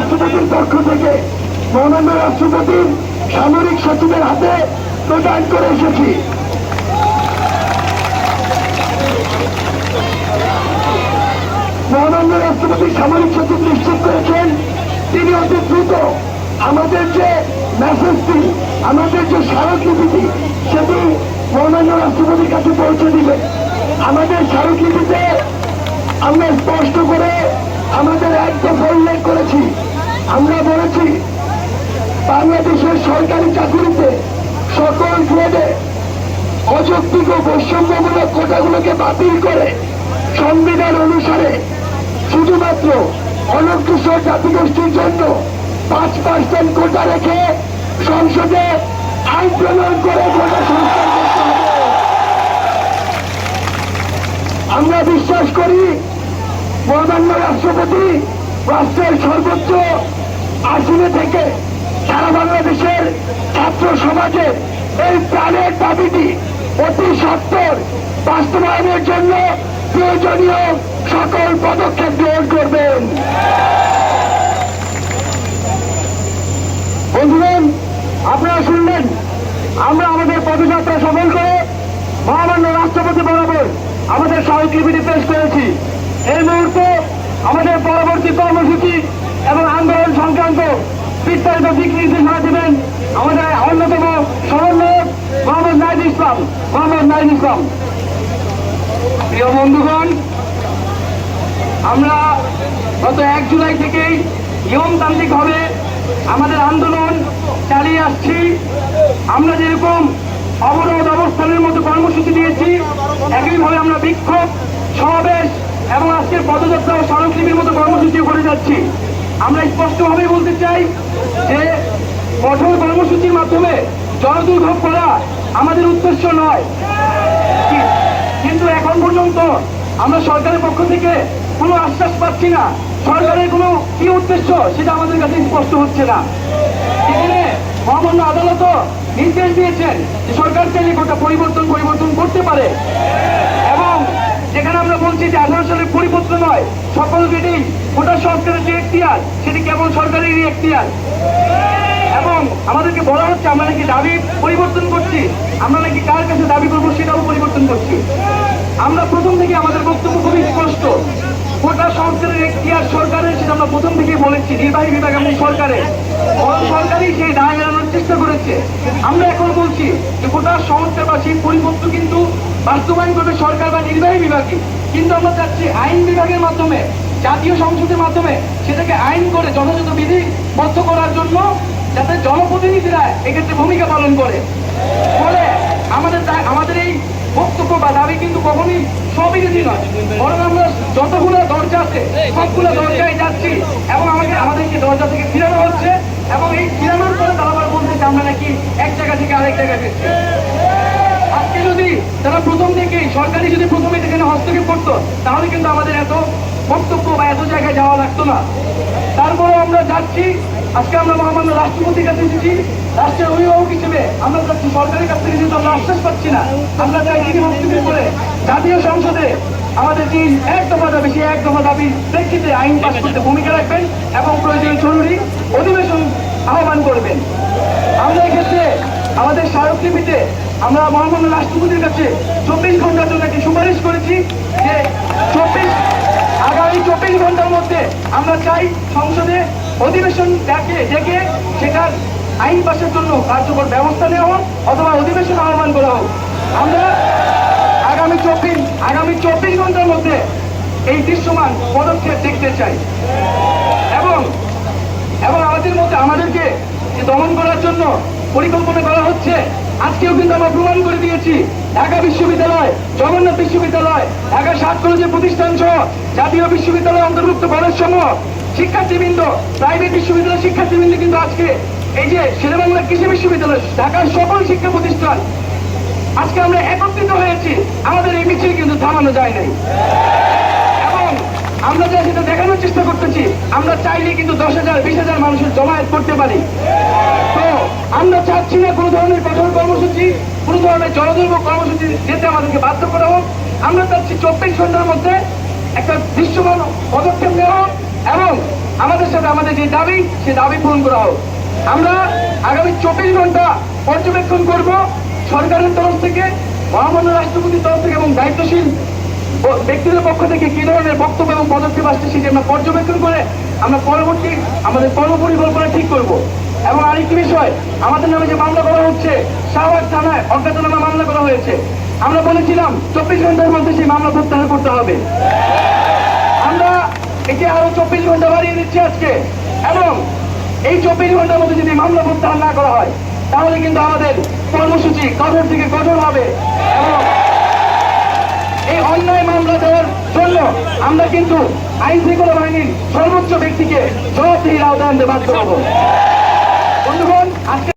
রাষ্ট্রপতির পক্ষ থেকে মহামান্য রাষ্ট্রপতির সামরিক সচিবের হাতে প্রদান করে এসেছি। মহামান্য রাষ্ট্রপতি সামরিক সচিব নিশ্চিত করেছেন, তিনি অতি দ্রুত আমাদের যে মেসেজটি, আমাদের যে স্মারকলিপিটি, সেটি মহামান্য রাষ্ট্রপতির কাছে পৌঁছে দিবে। আমাদের স্মারকলিপিতে আমরা স্পষ্ট করে আমাদের এক দফা উল্লেখ করেছি। আমরা বলেছি, বাংলাদেশের সরকারি চাকরিতে সকল গ্রেডে অযৌক্তিক ও বৈষম্যমূলক কোটাগুলোকে বাতিল করে সংবিধান অনুসারে শুধুমাত্র অনগ্রসর জাতিগোষ্ঠীর জন্য পাঁচ পার্সেন্ট কোটা রেখে সংসদে আইন প্রণয়ন করে কোটা সংস্কার করতে হবে। আমরা বিশ্বাস করি, মহামান্য রাষ্ট্রপতি রাষ্ট্রের সর্বোচ্চ আসনে থেকে সারা বাংলাদেশের ছাত্র সমাজের এই প্রাণের দাবিটি অতি সত্তর বাস্তবায়নের জন্য প্রয়োজনীয় সকল পদক্ষেপ গ্রহণ করবেন। বন্ধুগণ, আপনারা শুনলেন, আমরা আমাদের পদযাত্রা সফল করে মহামান্য রাষ্ট্রপতি বরাবর আমাদের স্মারকলিপিটি পেশ করেছি। এই মুহূর্তে পরবর্তী কর্মসূচি এবং আন্দোলন সংক্রান্ত বিস্তারিত দিক নির্দেশনা দেবেন আমাদের অন্যতম সমন্বয়ক মোহাম্মদ নাইদ ইসলাম। মোহাম্মদ নাইদ ইসলাম। প্রিয় বন্ধুগণ, আমরা গত এক জুলাই থেকেই নিয়মতান্ত্রিকভাবে আমাদের আন্দোলন চালিয়ে আসছি। আমরা যেরকম অবরোধ অবস্থানের মতো কর্মসূচি দিয়েছি, একইভাবে আমরা বিক্ষোভ সমাবেশ এবং আজকের পদযাত্রা ও স্মারকলিপির মতো কর্মসূচি করে যাচ্ছি। আমরা স্পষ্টভাবেই বলতে চাই যে, কঠোর কর্মসূচির মাধ্যমে জনদুর্ভোগ করা আমাদের উদ্দেশ্য নয়। কিন্তু এখন পর্যন্ত আমরা সরকারের পক্ষ থেকে কোনো আশ্বাস পাচ্ছি না। সরকারের কোনো কি উদ্দেশ্য সেটা আমাদের কাছে স্পষ্ট হচ্ছে না। এখানে মহামান্য আদালত নির্দেশ দিয়েছেন যে সরকার চাইলে গোটা পরিবর্তন পরিবর্তন করতে পারে। এবং যেখানে আমরা বলছি যে আঠারো পরিপত্র নয়, সকল গেটেই গোটা সরকারের যে এখতিয়ার, সেটি কেবল সরকারেরই এখতিয়ার। এবং আমাদেরকে বলা হচ্ছে, আমরা নাকি দাবি পরিবর্তন করছি। আমরা নাকি কার কাছে দাবি করব সেটাও পরিবর্তন করছি। আমরা প্রথম থেকে আমাদের বক্তব্য খুবই স্পষ্ট। গোটা সংস্কারের এখতিয়ার সরকারের, সেটা আমরা প্রথম থেকেই বলেছি, নির্বাহী বিভাগ এবং সরকারের। সরকারই সেই দায় এড়ানোর চেষ্টা করেছে। আমরা এখন বলছি যে গোটা সংস্কার বা সেই পরিপত্র কিন্তু বাস্তবায়ন করবে সরকার বা নির্বাহী বিভাগই। কিন্তু আমরা চাচ্ছি আইন বিভাগের মাধ্যমে, জাতীয় সংসদের মাধ্যমে সেটাকে আইন করে যথাযথ বিধিবদ্ধ করার জন্য যাতে জনপ্রতিনিধিরা এক্ষেত্রে ভূমিকা পালন করে। ফলে আমাদের আমাদের এই বক্তব্য বা দাবি কিন্তু কখনই সবিরোধী নয়। বরং আমরা যতগুলো দরজা আছে, সবগুলো দরজায় যাচ্ছি এবং আমাকে, আমাদেরকে দরজা থেকে ফিরানো হচ্ছে এবং এই ফিরানোর পরে তারা আবার বলছে আমরা নাকি এক জায়গা থেকে আরেক জায়গায় আজকে যদি তারা প্রথম থেকেই, সরকারি যদি প্রথমে এখানে হস্তক্ষেপ করতো, তাহলে কিন্তু আমাদের এত বক্তব্য বা এত জায়গায় যাওয়া লাগতো না। তারপরে আমরা যাচ্ছি, আজকে আমরা মহামান্য রাষ্ট্রপতির কাছে এসেছি, রাষ্ট্রের অভিভাবক হিসেবে আমরা যাচ্ছি, সরকারের কাছ থেকে যেহেতু আমরা আশ্বাস পাচ্ছি না, আমরা চাই বক্তব্য করে জাতীয় সংসদে আমাদের যে এক দফা দাবি, সেই এক দফা দাবির প্রেক্ষিতে আইন পাশ করতে ভূমিকা রাখবেন এবং প্রয়োজনীয় জরুরি অধিবেশন আহ্বান করবেন। আমরা এক্ষেত্রে আমাদের স্মারকলিপিতে আমরা মহামান্য রাষ্ট্রপতির কাছে চব্বিশ ঘণ্টার জন্য একটি সুপারিশ করেছি যে চব্বিশ, আগামী চব্বিশ ঘণ্টার মধ্যে আমরা চাই সংসদে অধিবেশন ডেকে ডেকে সেটার আইন পাশের জন্য কার্যকর ব্যবস্থা নেওয়া হোক অথবা অধিবেশন আহ্বান করা হোক। আমরা আগামী চব্বিশ আগামী চব্বিশ ঘণ্টার মধ্যে এই দৃশ্যমান পদক্ষেপ দেখতে চাই। এবং এবং আমাদের মধ্যে আমাদেরকে দমন করার জন্য পরিকল্পনা করা হচ্ছে। আজকেও কিন্তু আমরা প্রমাণ করে দিয়েছি। ঢাকা বিশ্ববিদ্যালয়, জগন্নাথ বিশ্ববিদ্যালয়, ঢাকা সাত কলেজের প্রতিষ্ঠান সহ জাতীয় বিশ্ববিদ্যালয় অন্তর্ভুক্ত কলেজ সমূহ শিক্ষার্থীবৃন্দ, প্রাইভেট বিশ্ববিদ্যালয় শিক্ষার্থীবৃন্দ কিন্তু আজকে এই যে শেরেবাংলা কৃষি বিশ্ববিদ্যালয়, ঢাকার সকল শিক্ষা প্রতিষ্ঠান, আজকে আমরা একত্রিত হয়েছি। আমাদের এই মিছিল কিন্তু থামানো যায় নাই। আমরা যা সেটা দেখানোর চেষ্টা করতেছি, আমরা চাইলে কিন্তু দশ হাজার, বিশ হাজার মানুষের জমায়েত করতে পারি। তো, আমরা চাচ্ছি না কোনো ধরনের কঠোর কর্মসূচি, কোনো ধরনের জনদুর্ভোগ কর্মসূচি যেতে আমাদেরকে বাধ্য করা হোক। আমরা চাচ্ছি চব্বিশ ঘণ্টার মধ্যে একটা দৃশ্যমান পদক্ষেপ নেওয়া হোক এবং আমাদের সাথে আমাদের যে দাবি, সে দাবি পূরণ করা হোক। আমরা আগামী চব্বিশ ঘণ্টা পর্যবেক্ষণ করব সরকারের তরফ থেকে, মহামান্য রাষ্ট্রপতির তরফ থেকে এবং দায়িত্বশীল ব্যক্তিদের পক্ষ থেকে কি ধরনের বক্তব্য এবং পদক্ষেপ আসছে সেটি আমরা পর্যবেক্ষণ করে আমরা পরবর্তী আমাদের কর্মপরিকল্পনা ঠিক করব। এবং আরেকটি বিষয়, আমাদের নামে যে মামলা করা হচ্ছে, শাহবাগ থানায় অজ্ঞাতনামা মামলা করা হয়েছে। আমরা বলেছিলাম চব্বিশ ঘণ্টার মধ্যে সেই মামলা প্রত্যাহার করতে হবে। আমরা একে আরও চব্বিশ ঘণ্টা বাড়িয়ে দিচ্ছি আজকে। এবং এই চব্বিশ ঘণ্টার মধ্যে যদি মামলা প্রত্যাহার না করা হয়, তাহলে কিন্তু আমাদের কর্মসূচি কঠোর থেকে কঠোর হবে এবং এই অন্যায় মামলা দেওয়ার জন্য আমরা কিন্তু আইন শৃঙ্খলা বাহিনীর সর্বোচ্চ ব্যক্তিকে জবাবদিহির আওতায় আনতে বাধ্য হব। বন্ধুগণ, আজকে